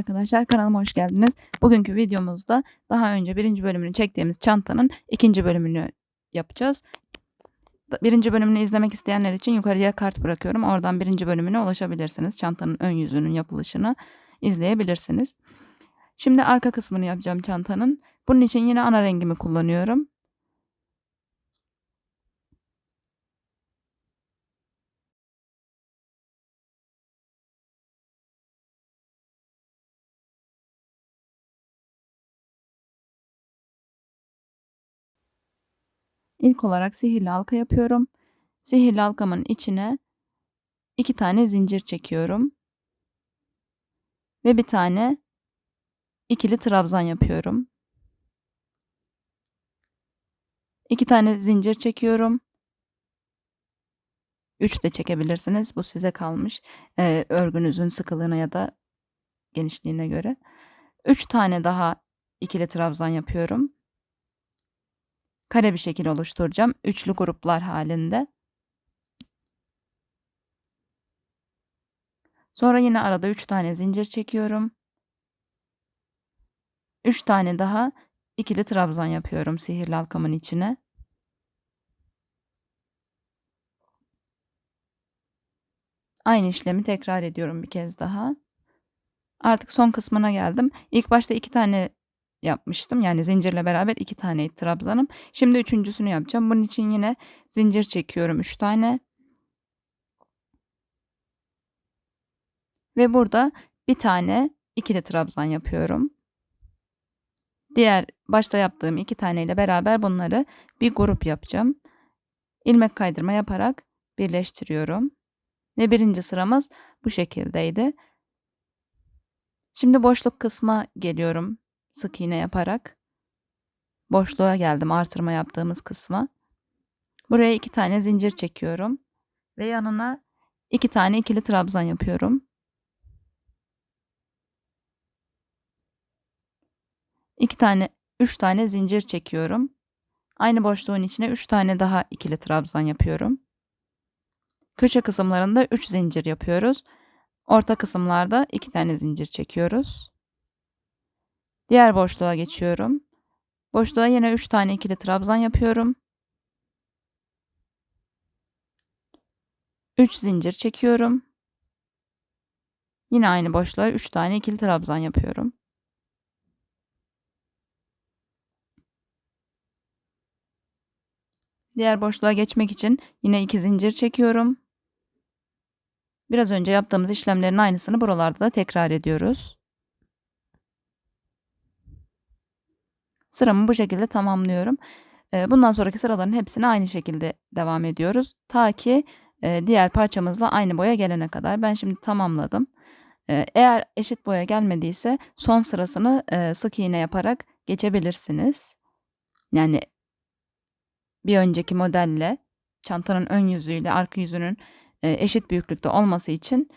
arkadaşlar kanalıma hoş geldiniz. Bugünkü videomuzda daha önce birinci bölümünü çektiğimiz çantanın ikinci bölümünü yapacağız. Birinci bölümünü izlemek isteyenler için yukarıya kart bırakıyorum. Oradan birinci bölümüne ulaşabilirsiniz. Çantanın ön yüzünün yapılışını izleyebilirsiniz. Şimdi arka kısmını yapacağım çantanın. Bunun için yine ana rengimi kullanıyorum. İlk olarak sihirli halka yapıyorum. Sihirli halkamın içine iki tane zincir çekiyorum. Ve bir tane ikili trabzan yapıyorum. İki tane zincir çekiyorum. Üç de çekebilirsiniz. Bu size kalmış. Ee, örgünüzün sıkılığına ya da genişliğine göre. Üç tane daha ikili trabzan yapıyorum kare bir şekil oluşturacağım. Üçlü gruplar halinde. Sonra yine arada 3 tane zincir çekiyorum. 3 tane daha ikili trabzan yapıyorum sihirli halkamın içine. Aynı işlemi tekrar ediyorum bir kez daha. Artık son kısmına geldim. İlk başta iki tane yapmıştım. Yani zincirle beraber iki tane trabzanım. Şimdi üçüncüsünü yapacağım. Bunun için yine zincir çekiyorum üç tane. Ve burada bir tane ikili trabzan yapıyorum. Diğer başta yaptığım iki taneyle beraber bunları bir grup yapacağım. İlmek kaydırma yaparak birleştiriyorum. Ve birinci sıramız bu şekildeydi. Şimdi boşluk kısma geliyorum sık iğne yaparak boşluğa geldim artırma yaptığımız kısma. Buraya iki tane zincir çekiyorum ve yanına iki tane ikili trabzan yapıyorum. İki tane, üç tane zincir çekiyorum. Aynı boşluğun içine üç tane daha ikili trabzan yapıyorum. Köşe kısımlarında üç zincir yapıyoruz. Orta kısımlarda iki tane zincir çekiyoruz. Diğer boşluğa geçiyorum. Boşluğa yine 3 tane ikili trabzan yapıyorum. 3 zincir çekiyorum. Yine aynı boşluğa 3 tane ikili trabzan yapıyorum. Diğer boşluğa geçmek için yine 2 zincir çekiyorum. Biraz önce yaptığımız işlemlerin aynısını buralarda da tekrar ediyoruz. Sıramı bu şekilde tamamlıyorum. Bundan sonraki sıraların hepsini aynı şekilde devam ediyoruz. Ta ki diğer parçamızla aynı boya gelene kadar. Ben şimdi tamamladım. Eğer eşit boya gelmediyse son sırasını sık iğne yaparak geçebilirsiniz. Yani bir önceki modelle çantanın ön yüzüyle arka yüzünün eşit büyüklükte olması için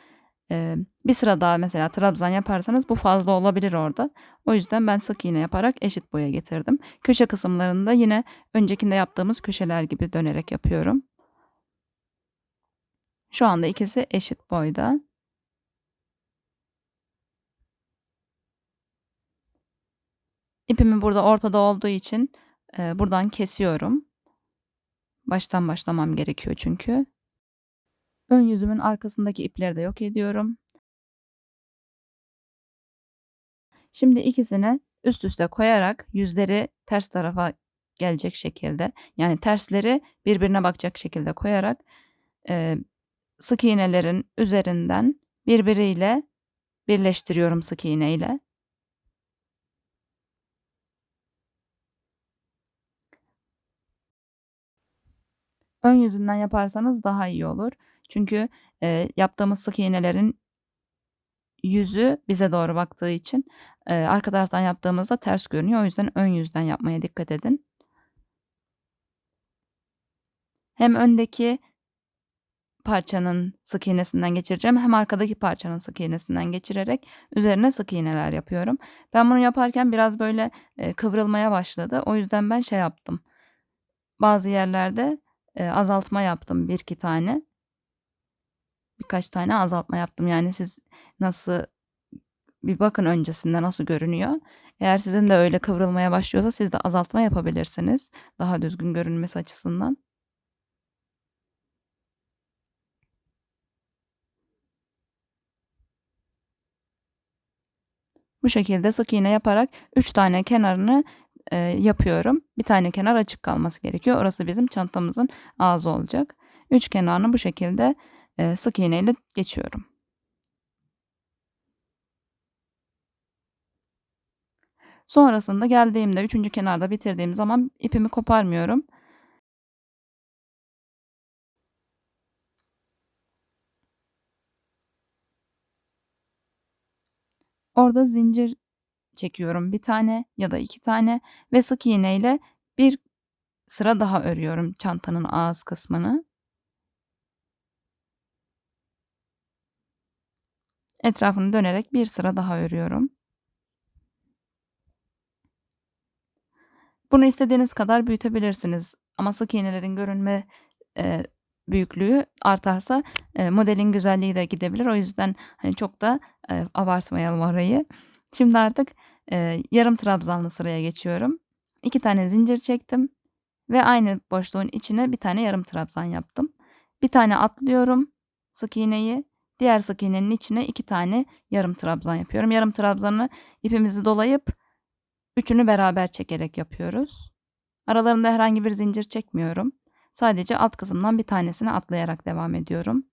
bir sıra daha mesela trabzan yaparsanız bu fazla olabilir orada. O yüzden ben sık iğne yaparak eşit boya getirdim. Köşe kısımlarında yine öncekinde yaptığımız köşeler gibi dönerek yapıyorum. Şu anda ikisi eşit boyda. İpimi burada ortada olduğu için e, buradan kesiyorum. Baştan başlamam gerekiyor çünkü. Ön yüzümün arkasındaki ipleri de yok ediyorum. Şimdi ikisini üst üste koyarak yüzleri ters tarafa gelecek şekilde yani tersleri birbirine bakacak şekilde koyarak e, sık iğnelerin üzerinden birbiriyle birleştiriyorum sık iğne ile. Ön yüzünden yaparsanız daha iyi olur. Çünkü e, yaptığımız sık iğnelerin yüzü bize doğru baktığı için e, arka taraftan yaptığımızda ters görünüyor. O yüzden ön yüzden yapmaya dikkat edin. Hem öndeki parçanın sık iğnesinden geçireceğim hem arkadaki parçanın sık iğnesinden geçirerek üzerine sık iğneler yapıyorum. Ben bunu yaparken biraz böyle e, kıvrılmaya başladı. O yüzden ben şey yaptım. Bazı yerlerde e, azaltma yaptım bir iki tane birkaç tane azaltma yaptım. Yani siz nasıl bir bakın öncesinde nasıl görünüyor. Eğer sizin de öyle kıvrılmaya başlıyorsa siz de azaltma yapabilirsiniz. Daha düzgün görünmesi açısından. Bu şekilde sık iğne yaparak 3 tane kenarını e, yapıyorum. Bir tane kenar açık kalması gerekiyor. Orası bizim çantamızın ağzı olacak. 3 kenarını bu şekilde e, sık iğne ile geçiyorum. Sonrasında geldiğimde üçüncü kenarda bitirdiğim zaman ipimi koparmıyorum. Orada zincir çekiyorum bir tane ya da iki tane ve sık iğne ile bir sıra daha örüyorum çantanın ağız kısmını. Etrafını dönerek bir sıra daha örüyorum. Bunu istediğiniz kadar büyütebilirsiniz ama sık iğnelerin görünme e, büyüklüğü artarsa e, modelin güzelliği de gidebilir. O yüzden hani çok da e, abartmayalım orayı. Şimdi artık e, yarım trabzanlı sıraya geçiyorum. İki tane zincir çektim ve aynı boşluğun içine bir tane yarım trabzan yaptım. Bir tane atlıyorum sık iğneyi. Diğer sık iğnenin içine iki tane yarım trabzan yapıyorum. Yarım trabzanı ipimizi dolayıp üçünü beraber çekerek yapıyoruz. Aralarında herhangi bir zincir çekmiyorum. Sadece alt kısımdan bir tanesini atlayarak devam ediyorum.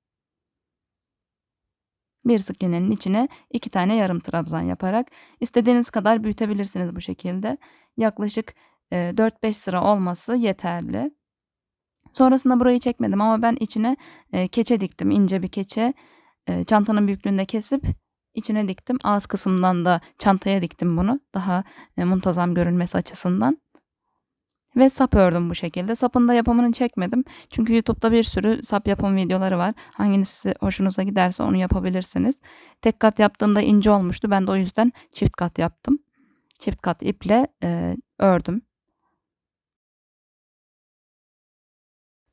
Bir sık iğnenin içine iki tane yarım trabzan yaparak istediğiniz kadar büyütebilirsiniz bu şekilde. Yaklaşık 4-5 sıra olması yeterli. Sonrasında burayı çekmedim ama ben içine keçe diktim. ince bir keçe. Çantanın büyüklüğünde kesip içine diktim. Ağız kısmından da çantaya diktim bunu. Daha muntazam görünmesi açısından. Ve sap ördüm bu şekilde. Sapın da yapımını çekmedim. Çünkü YouTube'da bir sürü sap yapım videoları var. Hangisi hoşunuza giderse onu yapabilirsiniz. Tek kat yaptığımda ince olmuştu. Ben de o yüzden çift kat yaptım. Çift kat iple e, ördüm.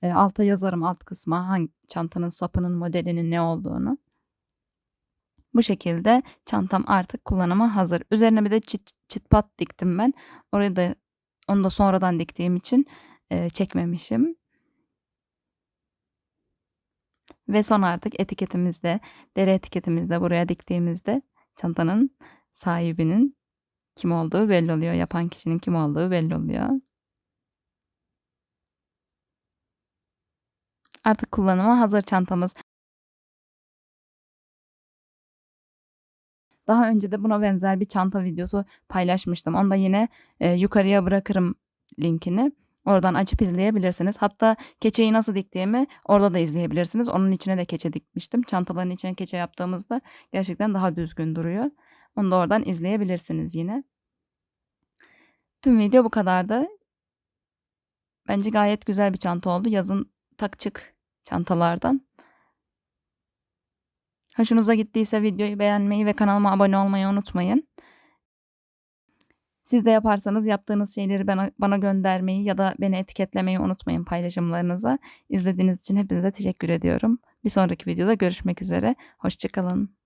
E, alta yazarım alt kısma hangi çantanın sapının modelinin ne olduğunu. Bu şekilde çantam artık kullanıma hazır. Üzerine bir de çıt, çıt pat diktim ben. Orayı da onu da sonradan diktiğim için e, çekmemişim. Ve son artık etiketimizde, deri etiketimizde buraya diktiğimizde çantanın sahibinin kim olduğu belli oluyor. Yapan kişinin kim olduğu belli oluyor. Artık kullanıma hazır çantamız. Daha önce de buna benzer bir çanta videosu paylaşmıştım. Onu da yine e, yukarıya bırakırım linkini. Oradan açıp izleyebilirsiniz. Hatta keçeyi nasıl diktiğimi orada da izleyebilirsiniz. Onun içine de keçe dikmiştim. Çantaların içine keçe yaptığımızda gerçekten daha düzgün duruyor. Onu da oradan izleyebilirsiniz yine. Tüm video bu kadardı. Bence gayet güzel bir çanta oldu. Yazın tak çık çantalardan. Hoşunuza gittiyse videoyu beğenmeyi ve kanalıma abone olmayı unutmayın. Siz de yaparsanız yaptığınız şeyleri bana, bana göndermeyi ya da beni etiketlemeyi unutmayın paylaşımlarınıza. İzlediğiniz için hepinize teşekkür ediyorum. Bir sonraki videoda görüşmek üzere. Hoşçakalın.